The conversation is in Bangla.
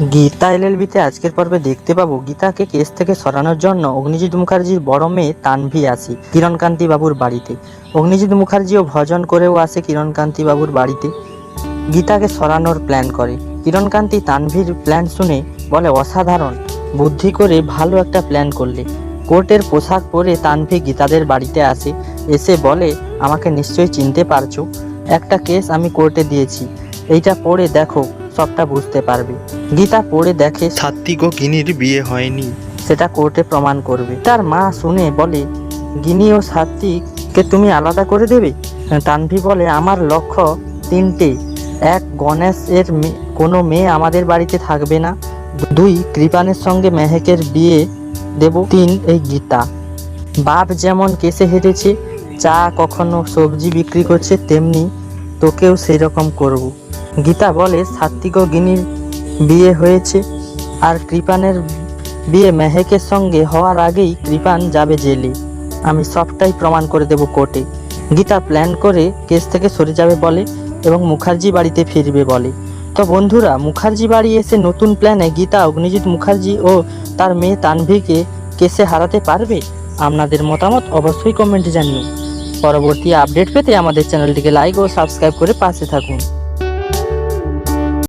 গীতা এলএলবিতে আজকের পর্বে দেখতে পাবো গীতাকে কেস থেকে সরানোর জন্য অগ্নিজিৎ মুখার্জির বড় মেয়ে তানভি আসে কিরণকান্তি বাবুর বাড়িতে। অগ্নিজিৎ মুখার্জিও ভজন করেও আসে কিরণকান্তি বাবুর বাড়িতে। গীতাকে সরানোর প্ল্যান করে। কিরণকান্তি তানভীর প্ল্যান শুনে বলে, অসাধারণ। বুদ্ধি করে ভালো একটা প্ল্যান করলে। কোর্টের পোশাক পরে তানভি গীতাদের বাড়িতে আসে। এসে বলে, আমাকে নিশ্চয়ই চিনতে পারছ। একটা কেস আমি কোর্টে দিয়েছি। এইটা পড়ে দেখো, সবটা বুঝতে পারবে। গীতা পড়ে দেখে সাত্বিক ও গিনির বিয়ে হয়নি। সেটা কোর্টে প্রমাণ করবে। তার মা শুনে বলে গিনি ও সাত্বিককে তুমি আলাদা করে দেবে? তানভি বলে আমার লক্ষ্য তিনটে। এক গণেশ এর কোনো মেয়ে আমাদের বাড়িতে থাকবে না। দুই কৃপানের সঙ্গে মেহেকের বিয়ে দেব। তিন এই গীতা। বাপ যেমন কেসে হেরেছে চা কখনো সবজি বিক্রি করছে তেমনি তোকেও সেই রকম করব। গীতা বলে সাত্বিক ও গিনির বিয়ে হয়েছে। আর কৃপানের বিয়ে মেহেকের সঙ্গে হওয়ার আগেই কৃপান যাবে জেলে। আমি সবটাই প্রমাণ করে দেব কোর্টে। গীতা প্ল্যান করে কেস থেকে সরে যাবে বলে এবং মুখার্জি বাড়িতে ফিরবে বলে। তো বন্ধুরা, মুখার্জি বাড়ি এসে নতুন প্ল্যানে গীতা, অগ্নিজিৎ মুখার্জি ও তার মেয়ে তানভিকে কেসে হারাতে পারবে? আপনাদের মতামত অবশ্যই কমেন্টে জানিয়ে পরবর্তী আপডেট পেতে আমাদের চ্যানেলটিকে লাইক ও সাবস্ক্রাইব করে পাশে থাকুন।